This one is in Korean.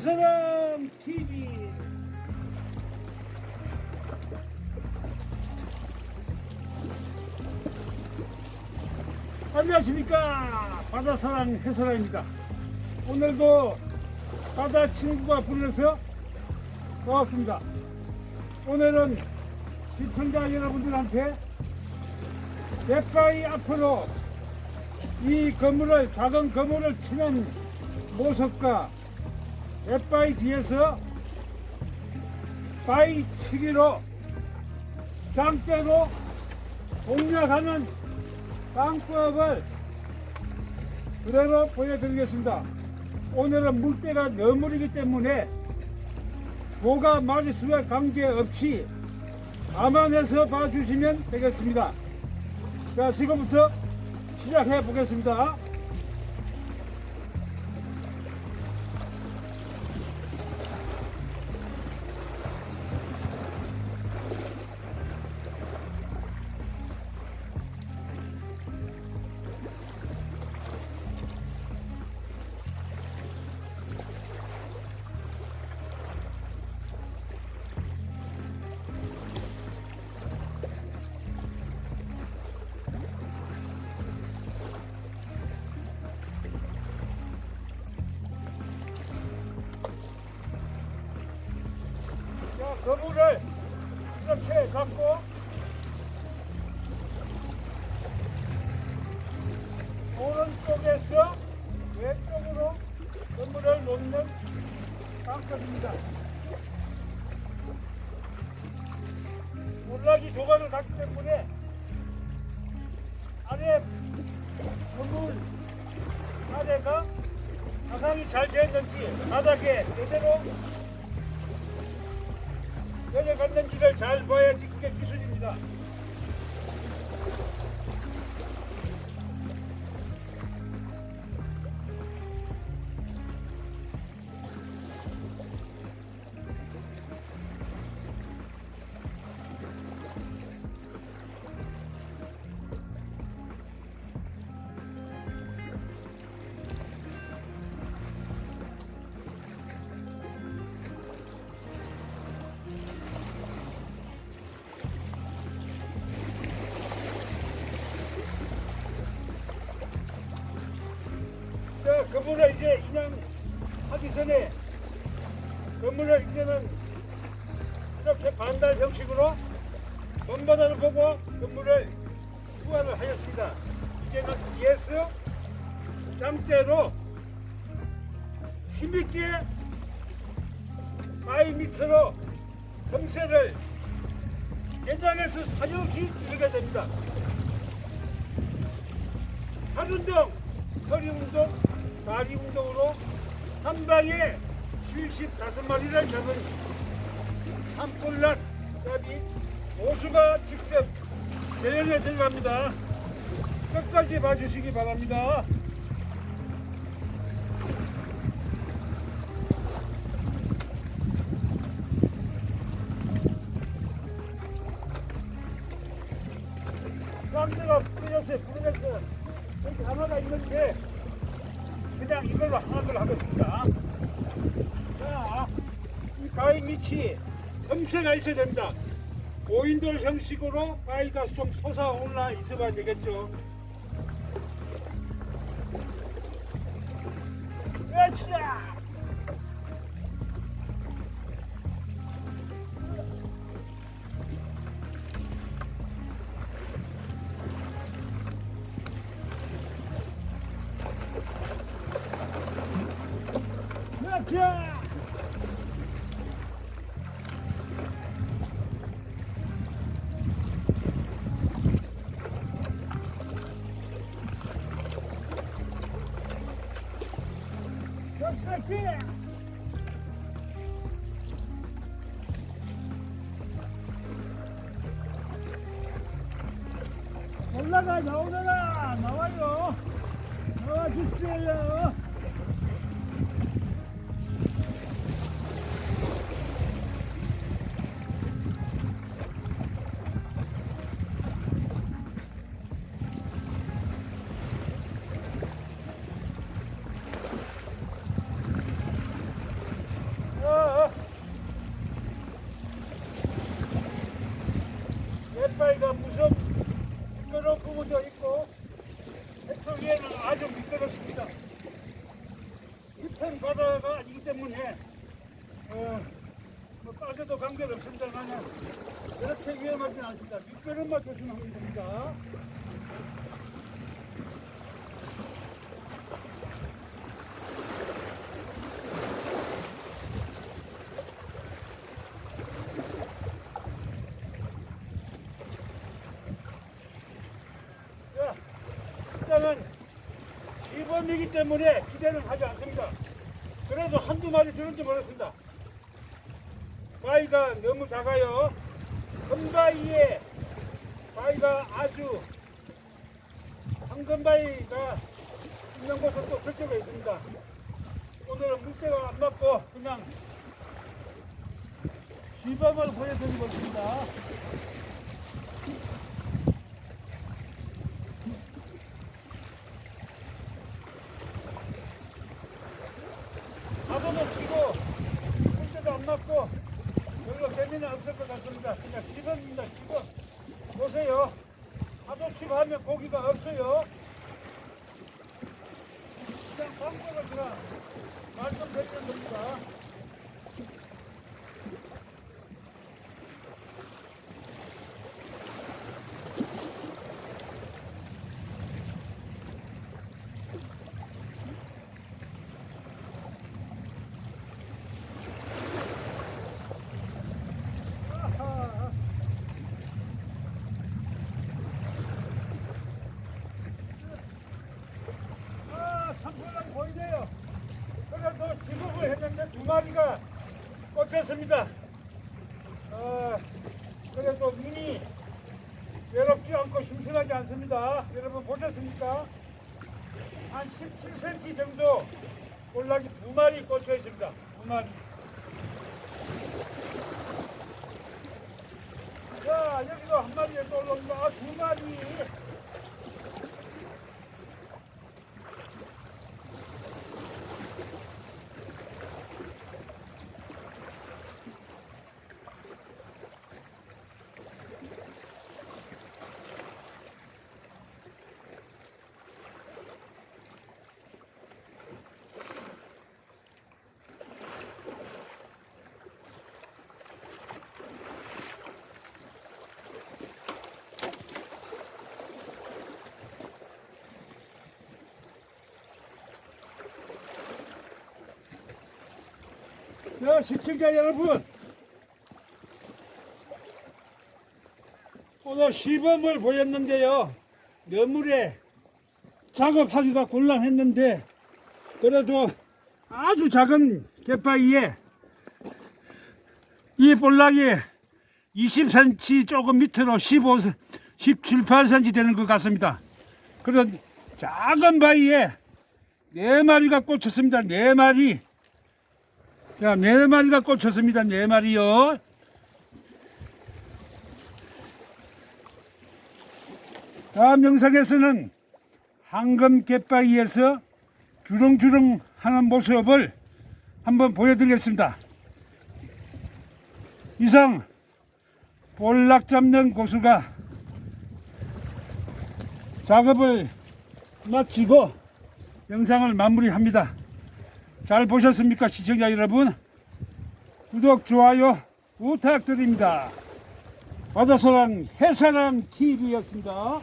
바다사랑 TV. 안녕하십니까. 바다사랑 해설아입니다. 오늘도 바다 친구가 불러서 나왔습니다. 오늘은 시청자 여러분들한테 대가이 앞으로 이 건물을 작은 건물을 치는 모습과 갯바위 뒤에서 바위 치기로 장대로 공략하는 방법을 그대로 보여드리겠습니다. 오늘은 물때가 너물이기 때문에 조가 마리수와 관계없이 감안해서 봐주시면 되겠습니다. 자, 지금부터 시작해 보겠습니다. 거물을 이렇게 잡고 오른쪽에서 왼쪽으로 거물을 놓는 방법입니다. 몰락이 조각을 갖기 때문에 아래 건물 아래가 가상이 잘 되었는지 바닥에 제대로 내려갔는지를 잘 봐야지 그게 기술입니다. 건물을 이제 그냥 하기 전에 건물을 이제는 이렇게 반달 형식으로 먼바다를 보고 건물을 투하를 하였습니다. 이제는 뒤에서 장대로 힘있게 바위 밑으로 검세를 현장에서 사정없이 들게 됩니다. 팔 운동, 허리 운동, 다리 운동으로 한 방에 75마리를 잡은 산볼락 잡이 오수가 직접 대연에 들어갑니다. 끝까지 봐주시기 바랍니다. 쌍대가 뿌려졌어요, 뿌려졌어요. 여기 하나가 있는데 그냥 이걸로 하나를 하겠습니다. 자, 이 바위 밑이 틈새가 있어야 됩니다. 고인돌 형식으로 바위가 좀 솟아올라 있어야 되겠죠. 올라가 나오너라 나와요. 나와 주세요 갯바위가 무섭 부분도 있고 해초 위에는 아주 미끄럽습니다. 깊은 바다가 아니기 때문에 어, 뭐 빠져도 관계없습니다만 그렇게 위험하지는 않습니다. 미끄럼만 조심하면 됩니다. 자, 일단은 이번이기 때문에 기대는 하지 않습니다. 그래도 한두 마리 들을지 모르겠습니다. 바위가 너무 작아요. 큰 바위에 바위가 아주 황금 바위가 있는 곳은 또 설정가 있습니다. 오늘은 물때가 안 맞고 그냥 시범을 보여드리고 있습니다. 가서도 치고 물때도 안 맞고 별로 없을 것 같습니다. 그냥 시범입니다. 시범. 보세요. 치고 하면 고기가 없어요. 그냥 방법을 그냥 말씀드리는 겁니다. 아하. 아, 산불난 보이네요. 그래도 지목을 했는데 두 마리가 꽂혔습니다. 아, 그래도 눈이 외롭지 않고 심심하지 않습니다. 여러분 보셨습니까? 한 17cm 정도 볼락이 두 마리 꽂혀 있습니다. 두 마리. 자, 여기도 한 마리에 또 올라옵니다. 아, 두 마리. 자, 시청자 여러분. 오늘 시범을 보였는데요. 너물에 작업하기가 곤란했는데, 그래도 아주 작은 갯바위에 이 볼락이 20cm 조금 밑으로 15, 17, 8cm 되는 것 같습니다. 그런 작은 바위에 네 마리가 꽂혔습니다. 네 마리. 자, 네 마리가 꽂혔습니다. 네 마리요. 다음 영상에서는 황금 갯바위에서 주렁주렁 하는 모습을 한번 보여드리겠습니다. 이상 볼락 잡는 고수가 작업을 마치고 영상을 마무리합니다. 잘 보셨습니까 시청자 여러분? 구독 좋아요 부탁드립니다. 바다사랑 해사랑 TV였습니다